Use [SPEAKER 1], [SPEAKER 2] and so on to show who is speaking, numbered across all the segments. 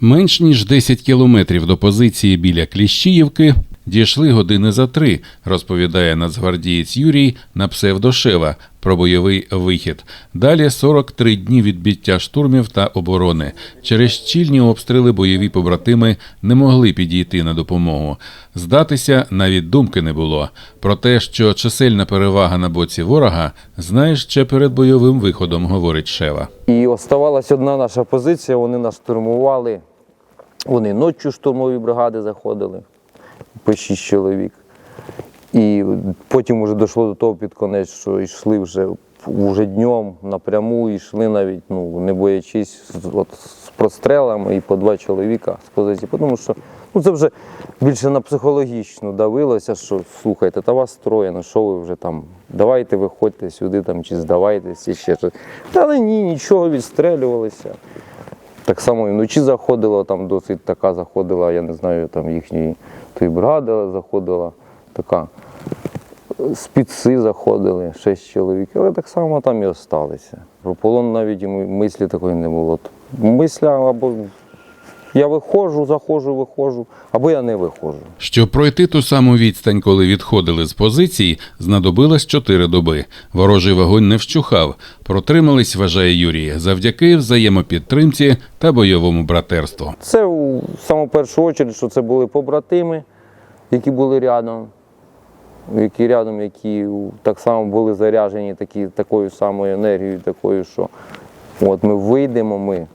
[SPEAKER 1] Менш ніж 10 кілометрів до позиції біля Кліщіївки дійшли години за три, розповідає нацгвардієць Юрій на псевдошева про бойовий вихід. Далі 43 дні відбиття штурмів та оборони. Через щільні обстріли бойові побратими не могли підійти на допомогу. Здатися навіть думки не було. Про те, що чисельна перевага на боці ворога, знаєш ще перед бойовим виходом, говорить Шева.
[SPEAKER 2] І оставалась одна наша позиція, вони нас штурмували. Вони ночі штурмові бригади заходили по шість чоловік. І потім вже дійшло до того під конець, що йшли вже, вже днем напряму, йшли навіть, ну, не боячись от, з прострелами і по два чоловіка з позиції. Тому що ну, це вже більше на психологічно давилося, що слухайте, та вас троє, ну що ви вже там, давайте виходьте сюди там, чи здавайтесь, і ще щось. Але ні, нічого відстрелювалися. Так само і вночі заходила, там досить така заходила, я не знаю, там їхньої тої бригада заходила, така спідси заходили, шість чоловік, але так само там і осталися. Про полон навіть мислі такої не було. Мисля або я виходжу, заходжу, виходжу, або я не виходжу.
[SPEAKER 1] Щоб пройти ту саму відстань, коли відходили з позицій, знадобилось чотири доби. Ворожий вогонь не вщухав. Протримались, вважає Юрій, завдяки взаємопідтримці та бойовому братерству.
[SPEAKER 2] Це у саму першу чергу, що це були побратими, які були рядом, які рядом, які так само були заряджені такі, такою самою енергією, такою, що от ми вийдемо, ми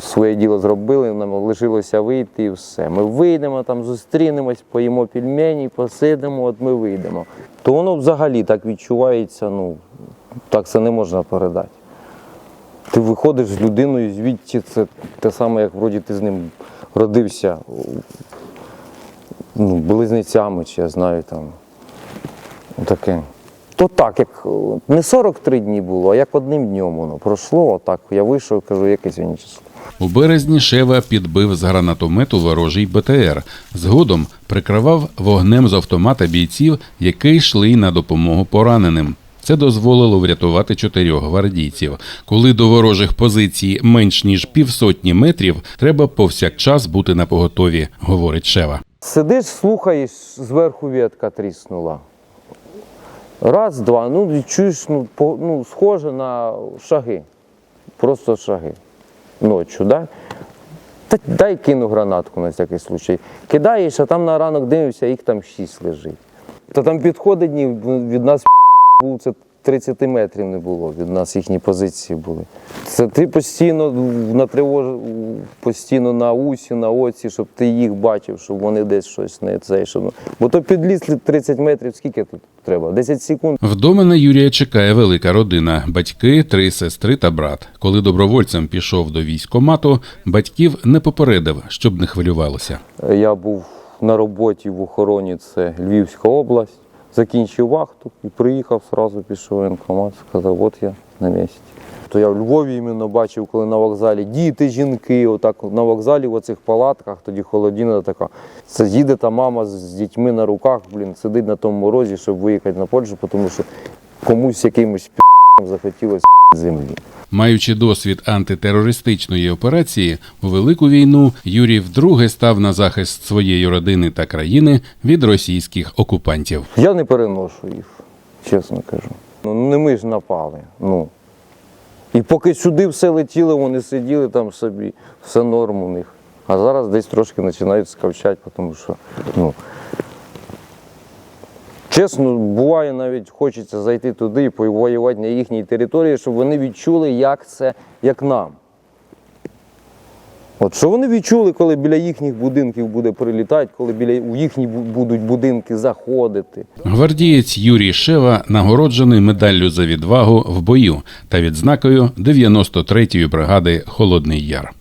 [SPEAKER 2] своє діло зробили, нам лишилося вийти і все. Ми вийдемо, там зустрінемось, поїмо пельмені, посидимо, от ми вийдемо. То воно взагалі так відчувається, ну так це не можна передати. Ти виходиш з людиною звідти, це те саме, як вроді ти з ним родився ну, близнецями, чи я знаю там. Таке. То так, як е, не 43 дні було, а як одним днем воно пройшло, отак. Я вийшов, кажу, яке сьогодні число.
[SPEAKER 1] У березні Шева підбив з гранатомету ворожий БТР. Згодом прикривав вогнем з автомата бійців, які йшли на допомогу пораненим. Це дозволило врятувати чотирьох гвардійців. Коли до ворожих позицій менш ніж півсотні метрів, треба повсякчас бути на поготові, говорить Шева.
[SPEAKER 2] Сидиш, слухаєш, зверху ветка тріснула. Раз, два, ну чуєш, ну, по, ну, схоже на шаги. Просто шаги. Ночі, да? Та дай кину гранатку на всякий случай. Кидаєш, а там на ранок дивишся, їх там шість лежить. Та там підходить ні, від нас був 30 метрів не було, від нас їхні позиції були. Це ти постійно на тривож, постійно на усі, на оці, щоб ти їх бачив, щоб вони десь щось не це. Щоб... Бо то підліз 30 метрів, скільки тут треба? 10 секунд.
[SPEAKER 1] Вдома на Юрія чекає велика родина: батьки, три сестри та брат. Коли добровольцем пішов до військкомату, батьків не попередив, щоб не хвилювалося.
[SPEAKER 2] Я був на роботі в охороні, це Львівська область, закінчив вахту і приїхав, одразу пішов воєнкомат, сказав, от я на місці. То я в Львові іменно бачив, коли на вокзалі діти, жінки, отак на вокзалі в оцих палатках, тоді холодина така. Це їде та мама з дітьми на руках, блін, сидить на тому морозі, щоб виїхати на Польщу, тому що комусь якимось захотілося землі.
[SPEAKER 1] Маючи досвід антитерористичної операції, у велику війну Юрій вдруге став на захист своєї родини та країни від російських окупантів.
[SPEAKER 2] Я не переношу їх, чесно кажу. Ну, не ми ж напали. Ну. І поки сюди все летіло, вони сиділи там собі, все норм у них. А зараз десь трошки починають скавчати, тому що, ну. Чесно, буває, навіть хочеться зайти туди і повоювати на їхній території, щоб вони відчули, як це, як нам. От що вони відчули, коли біля їхніх будинків буде прилітати, коли біля у їхні будуть будинки заходити.
[SPEAKER 1] Гвардієць Юрій Шева нагороджений медаллю за відвагу в бою та відзнакою 93-ї бригади Холодний Яр.